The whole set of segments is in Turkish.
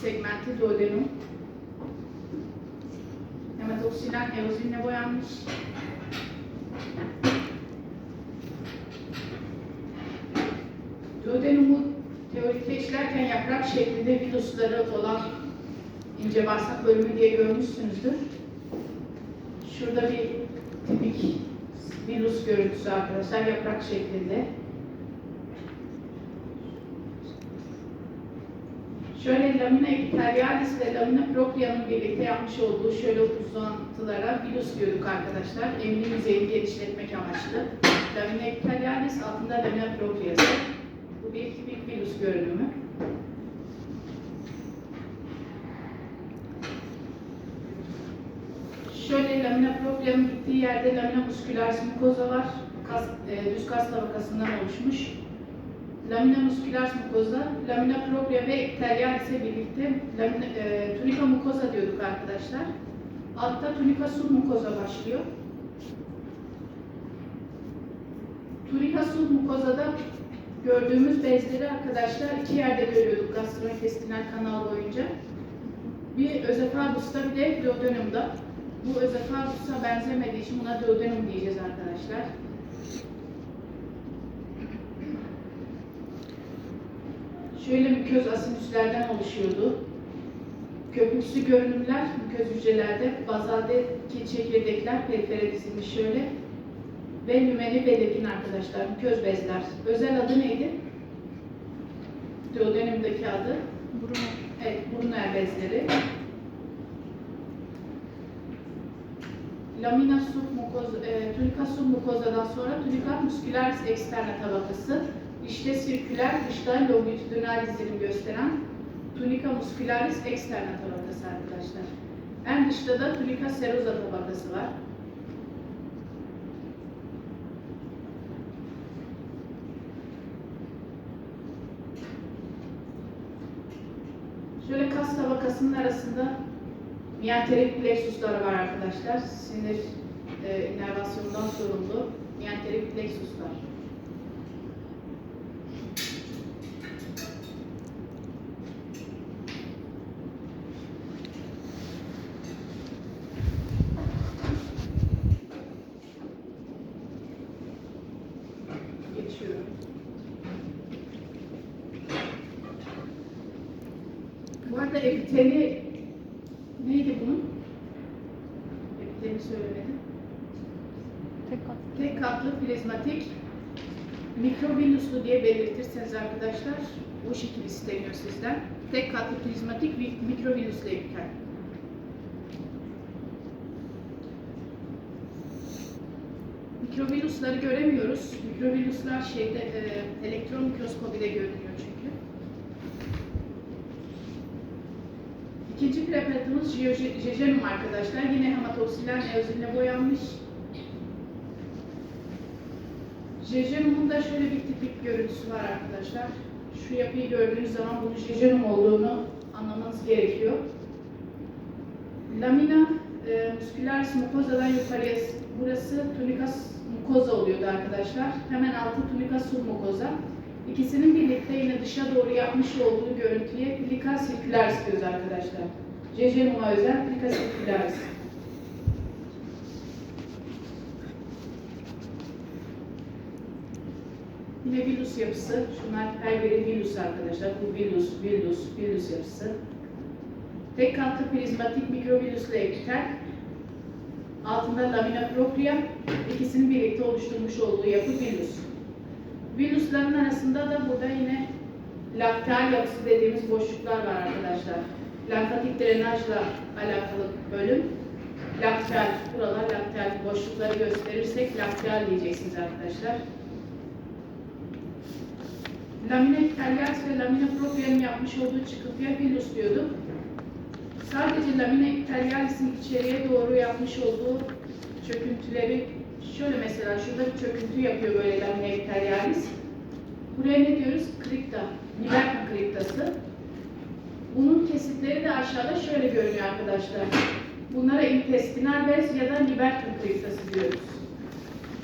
segmenti duodenum. Hematoksilen eozinle boyanmış. Duodenumu teorikte işlerken yaprak şeklinde vilosları olan ince bağırsak bölümü diye görmüşsünüzdür. Şurada bir tipik vilus görüntüsü arkadaşlar yaprak şeklinde. Şöyle lamina epithelialis ve lamina propria'nın birlikte yapmış olduğu şöyle uzantılara vilus diyorduk arkadaşlar. Emilim yüzeyini genişletmek amaçlı. Lamina epithelialis altında lamina propria'sı. Bu bir tipik vilus görünümü. Şöyle lamina propria'nın gittiği yerde lamina muscularis mucosa var. Kas, e, düz kas tabakasından oluşmuş. Lamina muscularis mucosa, lamina propria ve epithelialis'e birlikte lamina, e, tunica mucosa diyorduk arkadaşlar. Altta tunica submucosa başlıyor. Tunica submucosa'da gördüğümüz bezleri arkadaşlar iki yerde görüyorduk gastrointestinal kanal boyunca. Bir özefagusta bir de duodenumda. Bu özefagusa benzemediği için buna duodenum diyeceğiz arkadaşlar. Şöyle müköz asinüslerden oluşuyordu. Köpüksü görünümler müköz hücrelerde, bazaldeki çekirdekler perifere dizilmiş şöyle. Ve lümeni belirgin arkadaşlar, müköz bezler. Özel adı neydi? Duodenum'daki adı. Bruno. Evet, Brunner bezleri. Lamina submucosa, e, tunica submucosa'dan sonra tunica muscularis externa tabakası. İşte sirküler, dışta longitudinal dizilim gösteren tunica muscularis externa tabakası arkadaşlar. En dışta da tunica serosa tabakası var. Şöyle kas tabakasının arasında miyanterik plexuslar var arkadaşlar. Sinir e, inervasyonundan sorumlu miyanterik plexuslar. Bu arada epiteli neydi bunun? Epiteli söylemedim. Tek kat. Tek katlı prizmatik mikrovinüslü diye belirtirseniz arkadaşlar bu şekil isteniyor sizden. Tek katlı prizmatik mi- mikrovinüslü epitel. Mikrovirüsleri göremiyoruz. Mikrovirüsler şeyde e, elektron mikroskobide görünüyor çünkü. İkinci preparatımız jejenum arkadaşlar. Yine hematoksilen eozinle boyanmış. Jejenum'un da şöyle bir tipik görüntüsü var arkadaşlar. Şu yapıyı gördüğünüz zaman bunun jejenum olduğunu anlamanız gerekiyor. Lamina e, muscularis mucosa'dan yukarıya burası tunica mucosa oluyordu arkadaşlar. Hemen altı tunica submucosa. İkisinin birlikte yine dışa doğru yapmış olduğu görüntüye plica circularis diyoruz arkadaşlar. Jejenum'a özel plica circularis. Yine vilus yapısı. Şunlar her biri vilus arkadaşlar. Bu vilus, vilus, vilus yapısı. Tek katlı prizmatik mikrovirüsle epitel. Altında lamina propria. ikisinin birlikte oluşturmuş olduğu yapı vilus. Vilüslerin arasında da burada yine lakteal yapısı dediğimiz boşluklar var arkadaşlar. Laktatik drenajla alakalı bölüm. Lakteal, buralar lakteal boşlukları gösterirsek lakteal diyeceksiniz arkadaşlar. Lamina epithelialis ve lamina propria'nın yapmış olduğu çıkıntıya vilus diyorduk. Sadece lamina epithelialis'in içeriye doğru yapmış olduğu çöküntüleri şöyle mesela şurada bir çöküntü yapıyor böyle lamina epithelialis. Buraya ne diyoruz? Kripta. Libertum kriptası. Bunun kesitleri de aşağıda şöyle görünüyor arkadaşlar. Bunlara intestinal bez ya da libertum kriptası diyoruz.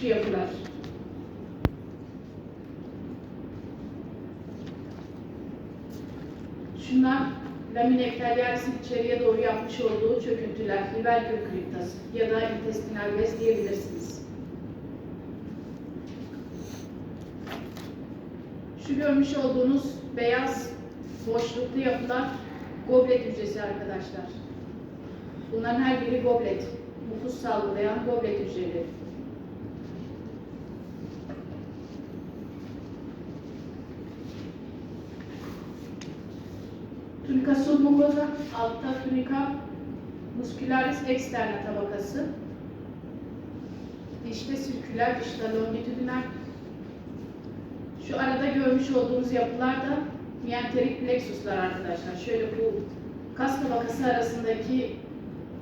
Şu yapılar. Şunlar lamina epithelialis'in içeriye doğru yapmış olduğu çöküntüler, Liverpool kriptası ya da intestinal bez diyebilirsiniz. Şu görmüş olduğunuz beyaz boşluklu yapılar goblet hücresi arkadaşlar. Bunların her biri goblet. Nüfus salgılayan goblet hücreleri. Tunica submucosa, altta tunica muscularis externa tabakası. Dişte sirküler, dışta longitudinal. Şu arada görmüş olduğunuz yapılar da mienterik plexuslar arkadaşlar. Şöyle bu kas tabakası arasındaki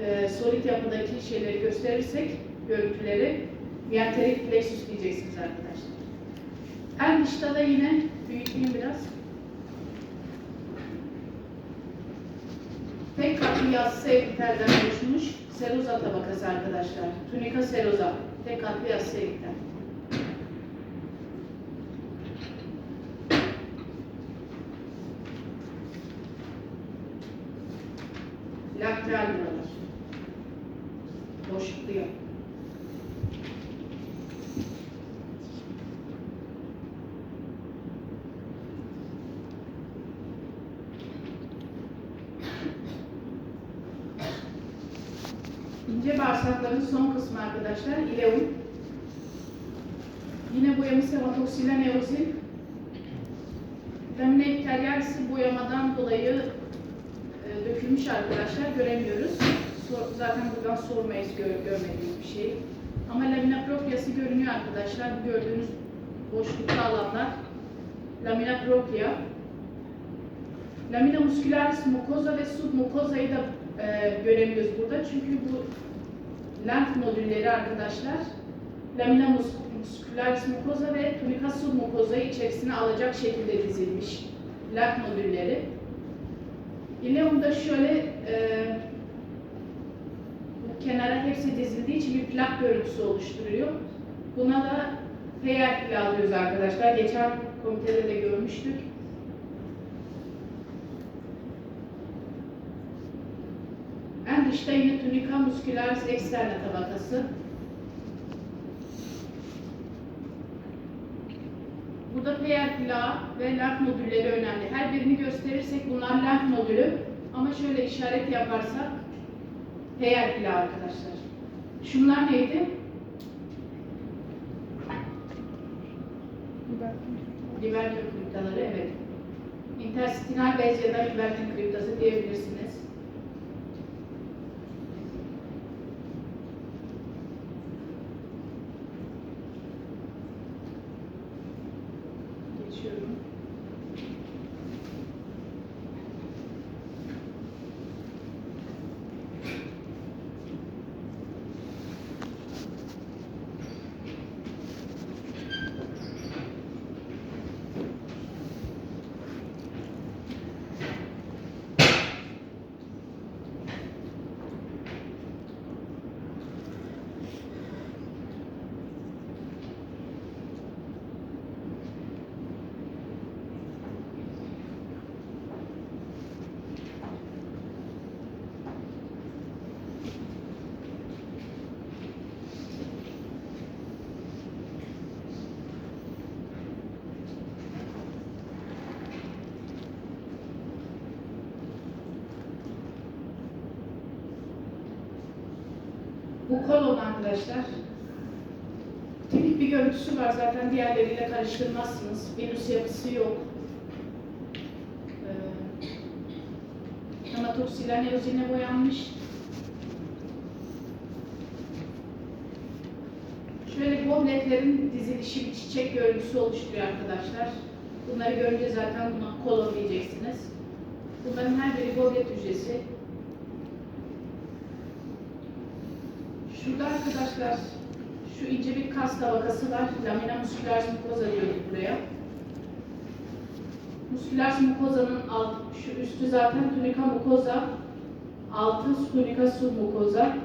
e, solid yapıdaki şeyleri gösterirsek, görüntüleri mienterik plexus diyeceksiniz arkadaşlar. En dışta da yine büyüteyim biraz. Tek katlı yassı epitelden oluşmuş seroza tabakası arkadaşlar. Tunica seroza. Tek katlı yassı epitel. Lateral buralar. Boşluklu yapı. İnce bağırsakların son kısmı arkadaşlar ileum. Yine boyamış hematoksila neozin. Lamina epithelialis'i boyamadan dolayı dökülmüş arkadaşlar göremiyoruz. Zaten buradan sormayız gör, görmediğimiz bir şey. Ama lamina propria'sı görünüyor arkadaşlar. Bu gördüğünüz boşlukta alanlar lamina propria. Lamina muscularis mucosa ve submucosa'yı da e, göremiyoruz burada. Çünkü bu lenf nodülleri arkadaşlar lamina mus- muscularis mucosa ve tunica submucosa'yı içerisine alacak şekilde dizilmiş lenf nodülleri. İleumda şöyle e, kenara hepsi dizildiği için bir plak görüntüsü oluşturuyor. Buna da PR plağı diyoruz arkadaşlar. Geçen komitede de görmüştük. En dışta yine tunica muscularis externa tabakası. Burada PR plağı ve lenf nodülleri önemli. Her birini gösterirsek bunlar lenf nodülü ama şöyle işaret yaparsak PR plağı arkadaşlar. Şunlar neydi? Liberty kriptaları evet. Interstitinal bez ya da Liberty kriptası diyebilirsiniz. Bu kolon arkadaşlar. Tipik bir görüntüsü var zaten diğerleriyle karıştırmazsınız. Venüs yapısı yok. Ee, Hematoksila neozine boyanmış. Şöyle gobletlerin dizilişi bir çiçek görüntüsü oluşturuyor arkadaşlar. Bunları görünce zaten buna kolon diyeceksiniz. Bunların her biri goblet hücresi. Şurada arkadaşlar şu ince bir kas tabakası var. Lamina muscularis mucosa diyorduk buraya. Muscularis mucosa'nın alt, şu üstü zaten tunica mucosa, altı tunica submucosa,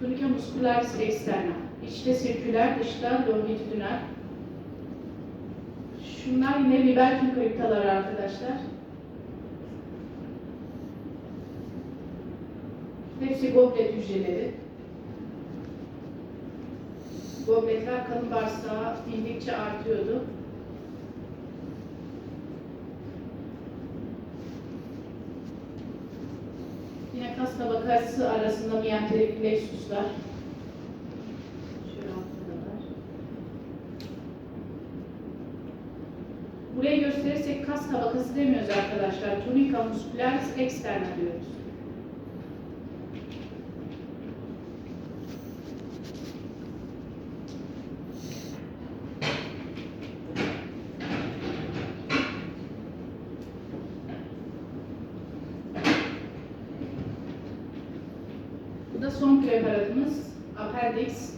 tunica muscularis externa. İçte sirküler, dışta longitudinal. Şunlar yine libertum kriptaları arkadaşlar. Hepsi goblet hücreleri. Gobletler kalın bağırsağı indikçe artıyordu. Yine kas tabakası arasında miyenterik plexuslar. Burayı gösterirsek kas tabakası demiyoruz arkadaşlar. Tunica muscularis externa diyoruz. Da son preparatımız appendix.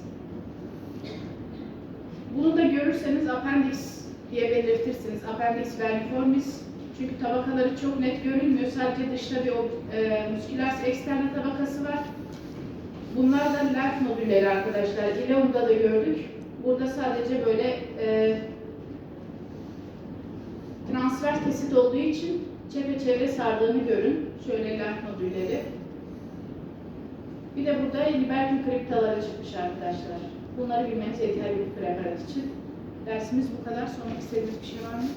Bunu da görürseniz appendix diye belirtirsiniz. Appendix vermiformis. Çünkü tabakaları çok net görünmüyor. Sadece dışta bir e, musküler eksterne tabakası var. Bunlar da lenf nodülleri arkadaşlar. İleum'da da gördük. Burada sadece böyle e, transfer kesit olduğu için çepeçevre sardığını görün. Şöyle lenf nodülleri. Bir de burada liberkül kriptaları çıkmış arkadaşlar. Bunları bilmeniz yeterli bir preparat için. Dersimiz bu kadar. Sormak istediğiniz bir şey var mı?